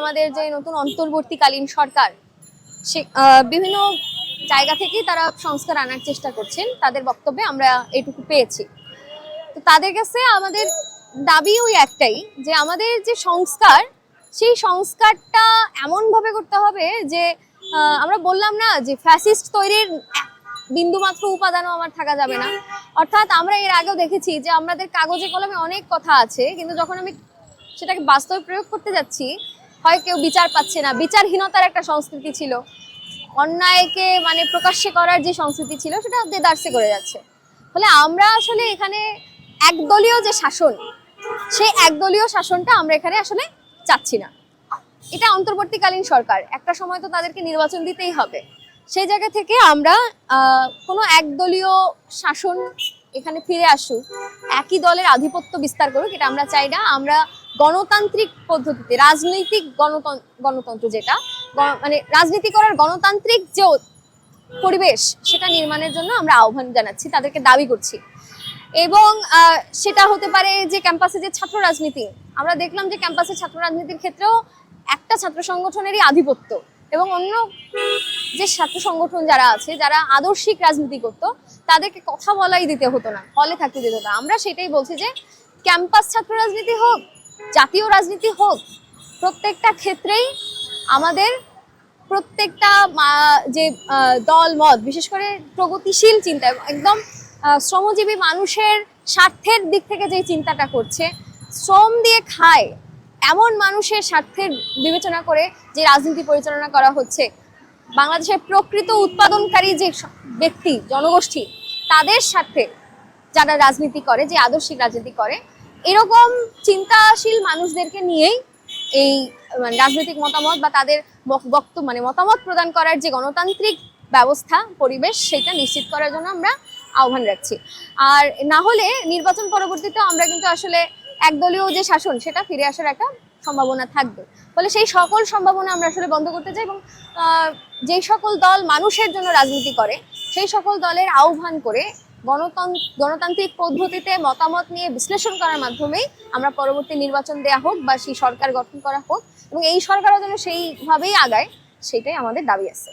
আমাদের যে নতুন অন্তর্বর্তীকালীন সরকার, সে বিভিন্ন জায়গা থেকেই তারা সংস্কার আনার চেষ্টা করছেন। তাদের বক্তব্যে আমরা এটুকু পেয়েছি। তো তাদের কাছে আমাদের দাবি ওই একটাই যে, আমাদের যে সংস্কার, সেই সংস্কারটা এমনভাবে করতে হবে যে আমরা বললাম না যে, ফ্যাসিস্ট তৈরির বিন্দুমাত্র উপাদানও আমার থাকা যাবে না। অর্থাৎ আমরা এর আগেও দেখেছি যে, আমাদের কাগজে কলমে অনেক কথা আছে, কিন্তু যখন আমি সেটাকে বাস্তবে প্রয়োগ করতে যাচ্ছি হয় কেউ বিচার পাচ্ছে না। বিচারহীনতার একটা সংস্কৃতি ছিল। অন্যায়কে মানে প্রকাশ্যে করার যে সংস্কৃতি ছিল, সেটা দেদারসে করে যাচ্ছে। ফলে আমরা আসলে এখানে একদলীয় যে শাসন, সেই একদলীয় শাসনটা আমরা এখানে আসলে চাচ্ছি না। এটা অন্তর্বর্তীকালীন সরকার। একটা সময় তো তাদেরকে নির্বাচন দিতেই হবে। সেই জায়গা থেকে আমরা কোনো একদলীয় শাসন এখানে ফিরে আসুক, একই দলের আধিপত্য বিস্তার করুক, এটা আমরা চাই না। আমরা গণতান্ত্রিক পদ্ধতিতে, রাজনৈতিক গণতন্ত্র গণতন্ত্র যেটা মানে রাজনীতি করার গণতান্ত্রিক যে পরিবেশ সেটা নির্মাণের জন্য আমরা আহ্বান জানাচ্ছি, তাদেরকে দাবি করছি এবং সেটা হতে পারে যে ক্যাম্পাসে যে ছাত্র রাজনীতি, আমরা দেখলাম যে ক্যাম্পাসে ছাত্র রাজনীতির ক্ষেত্রেও একটা ছাত্র সংগঠনেরই আধিপত্য এবং অন্য যে ছাত্র সংগঠন যারা আছে, যারা আদর্শিক রাজনীতি করতো, তাদেরকে কথা বলাই দিতে হতো না, হলে থাকতে দিতে না। আমরা সেটাই বলছি যে, ক্যাম্পাস ছাত্র রাজনীতি হোক জাতীয় রাজনীতি হোক, প্রত্যেকটা ক্ষেত্রেই আমাদের প্রত্যেকটা যে দল, মত, বিশেষ করে প্রগতিশীল চিন্তা, একদম শ্রমজীবী মানুষের স্বার্থের দিক থেকে যে চিন্তাটা করছে, শ্রম দিয়ে খায় এমন মানুষের স্বার্থের বিবেচনা করে যে রাজনীতি পরিচালনা করা হচ্ছে। বাংলাদেশের প্রকৃত উৎপাদনকারী যে ব্যক্তি, জনগোষ্ঠী, তাদের স্বার্থে যারা রাজনীতি করে, যে আদর্শিক রাজনীতি করে এরকম চিন্তাশীল মানুষদেরকে নিয়েই এই মানে রাজনৈতিক মতামত বা তাদের বক- বক্তব্য মানে মতামত প্রদান করার যে গণতান্ত্রিক ব্যবস্থা, পরিবেশ, সেটা নিশ্চিত করার জন্য আমরা আহ্বান রাখছি। আর না হলে নির্বাচন পরবর্তীতে আমরা কিন্তু আসলে একদলীয় যে শাসন, সেটা ফিরে আসার একটা সম্ভাবনা থাকবে। ফলে সেই সকল সম্ভাবনা আমরা আসলে বন্ধ করতে চাই এবং যেই সকল দল মানুষের জন্য রাজনীতি করে, সেই সকল দলের আহ্বান করে গণতান্ত্রিক পদ্ধতিতে মতামত নিয়ে বিশ্লেষণ করার মাধ্যমেই আমরা পরবর্তী নির্বাচন দেয়া হোক বা সেই সরকার গঠন করা হোক এবং এই সরকারও যেন সেইভাবেই আগায়, সেটাই আমাদের দাবি আছে।